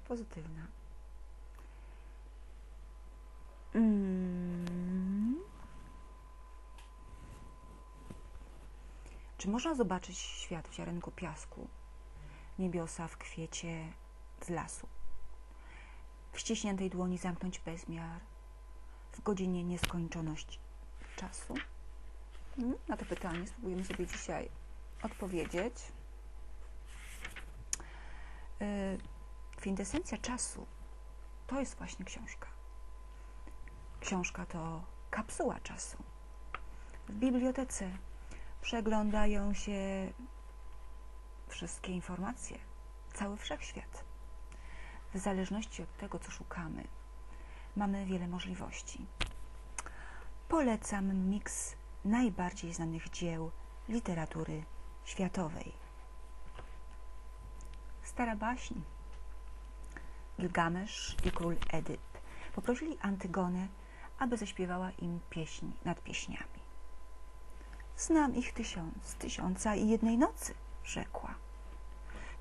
pozytywna. Mm. Czy można zobaczyć świat w ziarenku piasku, niebiosa w kwiecie z lasu? W ściśniętej dłoni zamknąć bezmiar, w godzinie nieskończoności czasu? Mm, Na to pytanie spróbujemy sobie dzisiaj odpowiedzieć. Y, Kwintesencja czasu to jest właśnie książka. Książka to kapsuła czasu. W bibliotece przeglądają się wszystkie informacje, cały wszechświat. W zależności od tego, co szukamy, mamy wiele możliwości. Polecam miks najbardziej znanych dzieł literatury światowej. Stara baśń. Gilgamesz i król Edyp poprosili Antygonę, aby zaśpiewała im pieśń nad pieśniami. Znam ich tysiąc, tysiąca i jednej nocy, rzekła.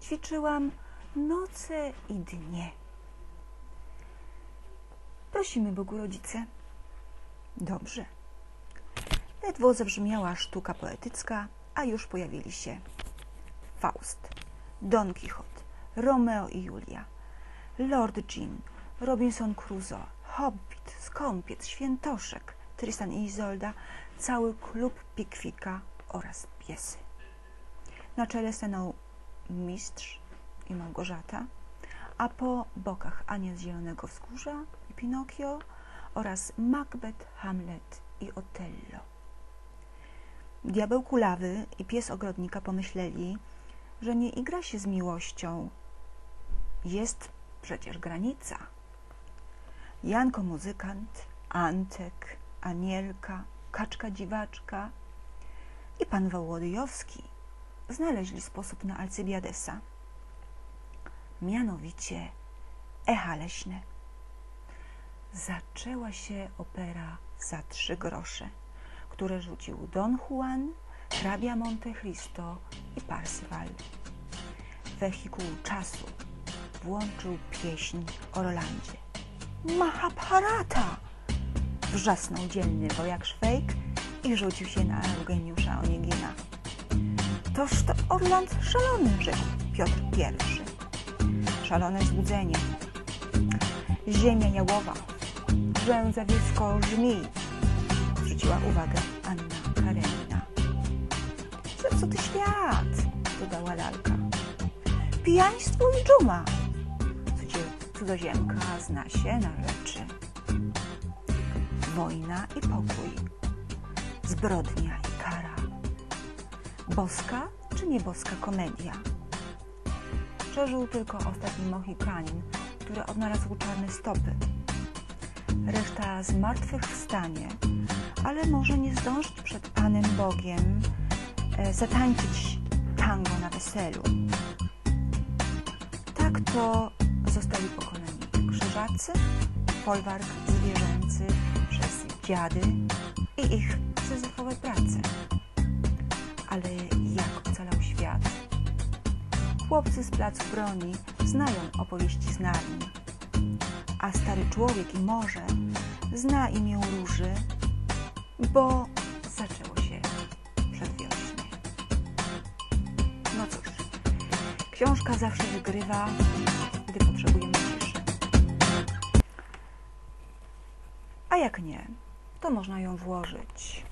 Ćwiczyłam noce i dnie. Prosimy Bogu rodzice. Dobrze. Ledwo zabrzmiała sztuka poetycka, a już pojawili się Faust, Don Quixote, Romeo i Julia, Lord Jean, Robinson Crusoe, Hobbit, Skąpiec, Świętoszek, Tristan i Izolda, cały klub Pikwika oraz piesy. Na czele stanął mistrz i Małgorzata, a po bokach Ania z Zielonego Wzgórza i Pinokio oraz Macbeth, Hamlet i Otello. Diabeł kulawy i pies ogrodnika pomyśleli, że nie igra się z miłością. Jest przecież granica. Janko muzykant, Antek, Anielka, Kaczka dziwaczka i pan Wołodyjowski znaleźli sposób na Alcybiadesa. Mianowicie echa leśne. Zaczęła się opera za trzy grosze, które rzucił Don Juan, hrabia Monte Cristo i Parsyval. Wehikuł czasu włączył pieśń o Rolandzie. Mahabharata! Wrzasnął dzielny wojak Szwejk i rzucił się na Eugeniusza Oniegina. Toż to Orland szalony, rzekł Piotr I. Szalone złudzenie. Ziemia jałowa, brzęzawisko żmij, zwróciła uwagę Anna Karenina. Zepsuty świat, dodała lalka. Pijaństwo i dżuma. Cudzoziemka zna się na rzeczy. Wojna i pokój, zbrodnia i kara. Boska czy nieboska komedia? Przeżył tylko ostatni Mohikanin, który odnalazł czarne stopy. Reszta zmartwychwstanie, ale może nie zdążyć przed Panem Bogiem e, zatańczyć tango na weselu. Tak to zostali pokonani krzyżacy, folwark zwierzęcy przez dziady i ich syzyfowe prace. Ale jak ocalał świat? Chłopcy z placu broni znają opowieści z Narni, a stary człowiek i morze zna imię róży, bo zaczęło się przedwiośnie. No cóż, książka zawsze wygrywa, gdy potrzebujemy ciszy. A jak nie, to można ją włożyć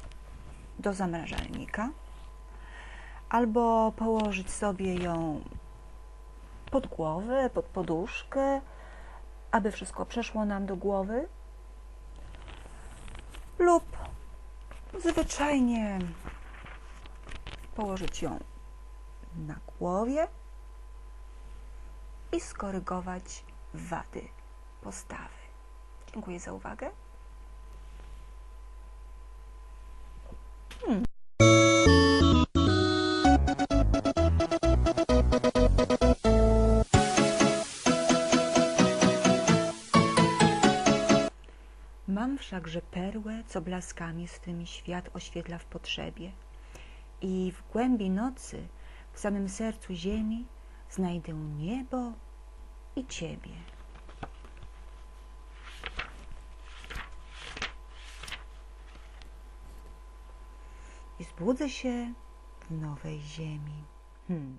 do zamrażalnika albo położyć sobie ją pod głowę, pod poduszkę, aby wszystko przeszło nam do głowy, lub zwyczajnie położyć ją na głowie i skorygować wady postawy. Dziękuję za uwagę. Mam wszakże perłę, co blaskami swymi świat oświetla w potrzebie. I w głębi nocy, w samym sercu ziemi, znajdę niebo i Ciebie. I zbudzę się w nowej ziemi. Hmm.